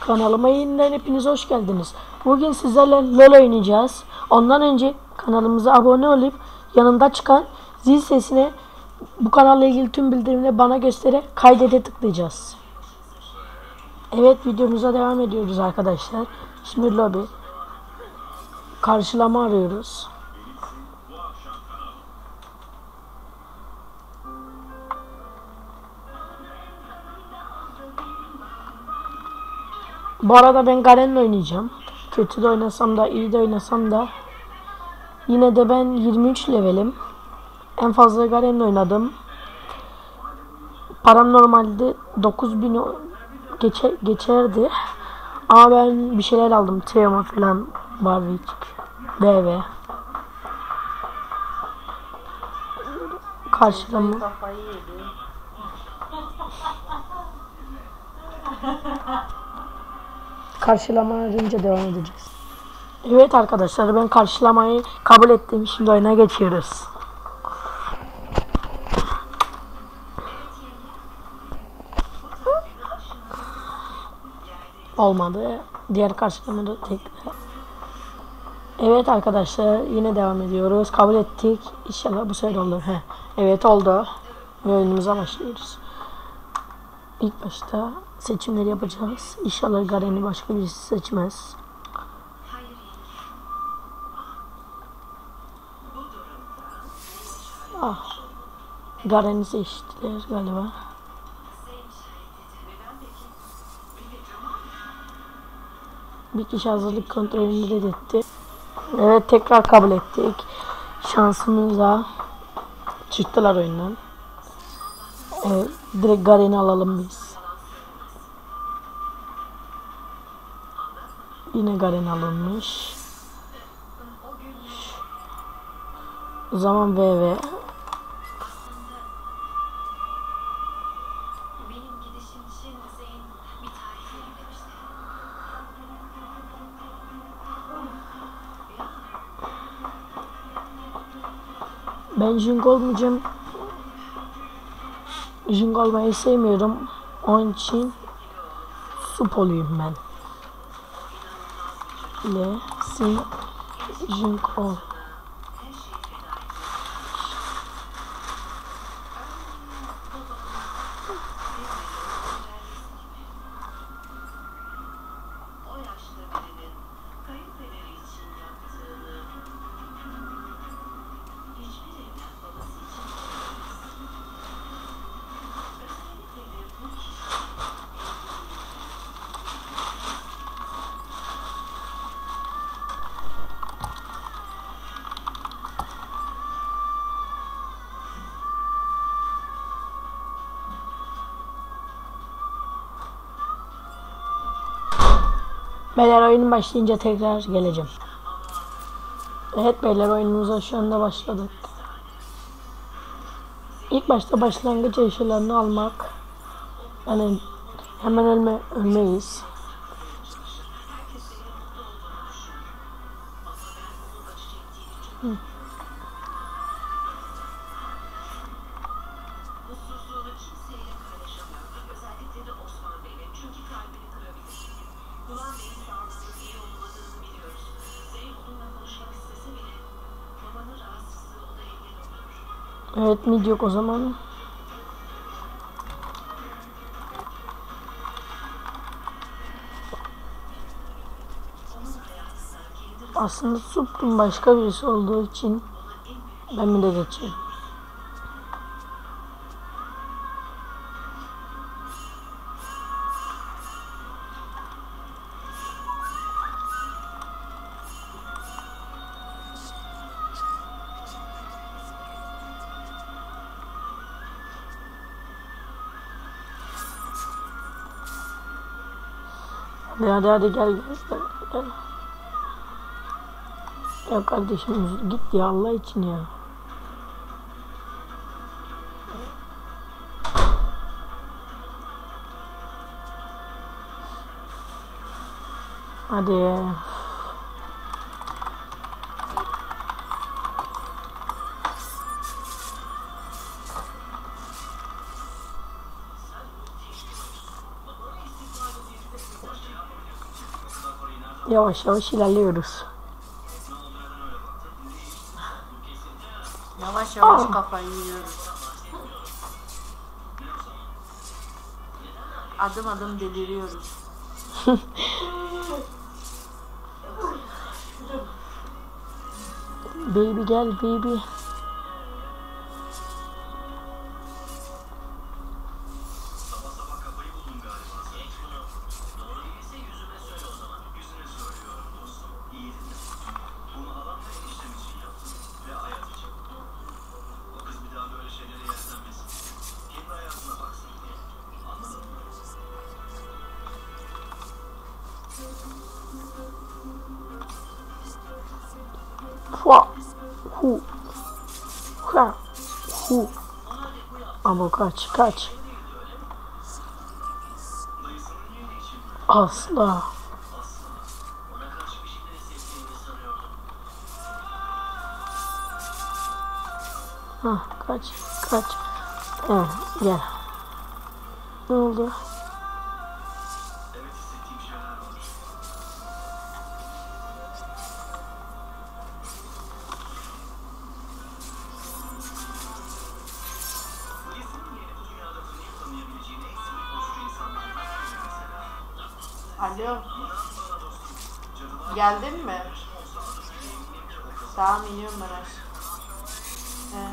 Kanalıma yeniden hepiniz hoş geldiniz. Bugün sizlerle LoL oynayacağız. Ondan önce kanalımıza abone olup yanında çıkan zil sesine bu kanalla ilgili tüm bildirimleri bana göstere kaydede tıklayacağız. Evet videomuza devam ediyoruz arkadaşlar. Şimdi lobi. Karşılama arıyoruz. Bu arada ben Garen'le oynayacağım. Kötü de oynasam da iyi de oynasam da yine de ben 23 levelim. En fazla Garen'le oynadım. Param normalde 9000 o- geçe, geçerdi. Ama ben bir şeyler aldım. Teoma falan Warwick, BV. Kafayı yedi. Karşılama arayınca devam edeceğiz. Evet arkadaşlar ben karşılamayı kabul ettim. Şimdi oyuna geçiyoruz. Olmadı. Diğer karşılamada tekrar. Evet arkadaşlar yine devam ediyoruz. Kabul ettik. İnşallah bu sefer olur. Heh. Evet oldu. Ve oyunumuza başlıyoruz. İlk başta seçimleri yapacağız. İnşallah Garen'i başka birisi seçmez. Ah. Garen'i seçtiler galiba. Bir kişi hazırlık kontrolünü reddetti. Evet tekrar kabul ettik. Şansımıza çıktılar oyundan. Evet, direkt Garen'i alalım biz. Yine Garen alınmış. O zaman VV. Ben Jing olmayacağım. Jing olmayı sevmiyorum. Onun için sup olayım ben. Le, sin, Jing ol. O yaşlı birinin kayınpederi için yaptığını hiçbir evlat babası için yapamaz. Özellikle de bu kişi Beyler oyun başlayınca tekrar geleceğim. Evet beyler oyunumuza şu anda başladık. İlk başta başlangıç eşyalarını almak. Yani hemen ölme, ölmeyiz. Evet mid yok o zaman. Aslında Sup'un başka birisi olduğu için ben mi de geçeyim. Hadi hadi hadi gel gel. gel. Ya kardeşim git ya Allah için ya. Hadi. Yavaş yavaş ilerliyoruz. Yavaş yavaş kafayı yiyoruz. Adım adım deliriyoruz. Baby gel baby. Hu. Ha. Hu. Ama kaç kaç. Asla. Hah kaç kaç. Evet, gel. Ne oldu? Alo. Geldin mi? Tamam iniyorum ben aşağı. He.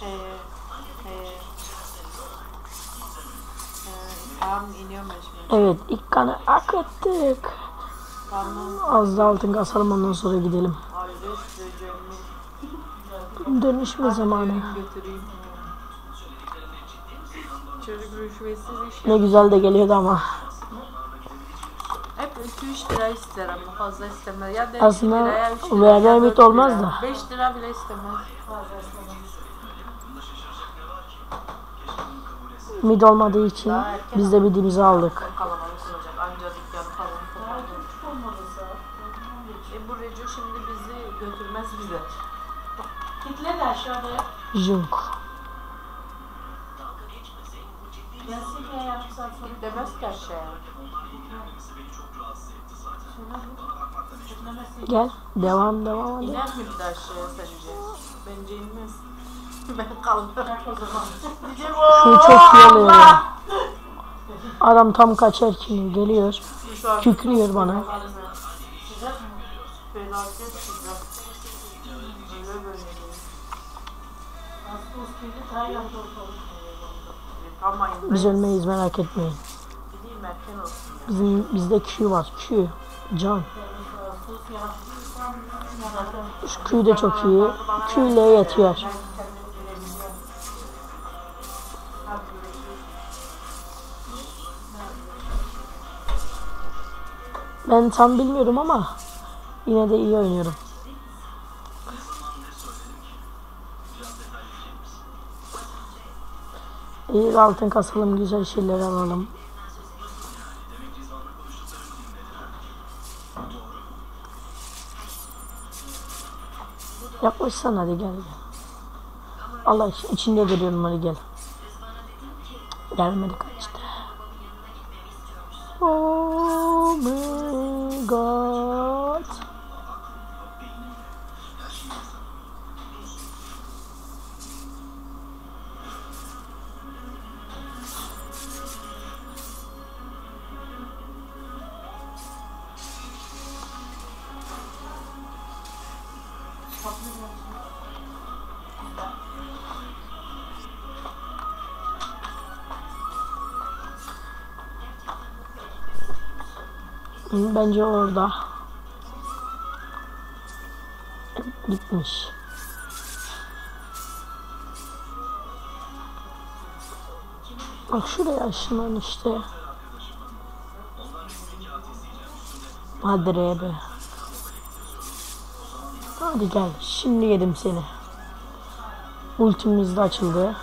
He. He. Tamam iniyorum ben şimdi. Evet ilk kanı hak ettik. Tamam. Az da altın kasalım ondan sonra gidelim. Size. Dönüşme zamanı. Götüreyim. Çocuk rüşvetsiz iş Ne güzel de geliyordu ama. Hep 2-3 lira ister ama fazla istemez. Ya da Aslında 2 liraya 3 lira, verme ya limit 4 lira. olmaz da. 5 lira bile istemez. Fazla istemez. Mid olmadığı için biz de midimizi aldık. Kalabalık olacak. Anca dükkan falan kapanacak. E bu şimdi bizi götürmez bize. Kitle de aşağıda. Junk. Gelsin ya yarım saat sonra. Demez ki aşağıya. Gel. Devam devam hadi. İner mi bir de aşağıya sence? Bence inmez. ben kaldım. O zaman. Şu çok iyi oluyor. ya. Adam tam kaçarken geliyor. Şu an Kükrüyor bana. Felaket Biz ölmeyiz merak etmeyin. Bizim bizde Q var. Q. Can. Şu Q de çok iyi. Q ile yetiyor. Ben tam bilmiyorum ama yine de iyi oynuyorum. İyi altın kasalım, güzel şeyler alalım. Yaklaşsana hadi gel. Allah için içinde duruyorum hadi gel. Gelmedi kaçtı. Oh my god. Bence orada. Gitmiş. Bak şuraya aşınan işte. Hadi be. Hadi gel. Şimdi yedim seni. Ultimiz de açıldı.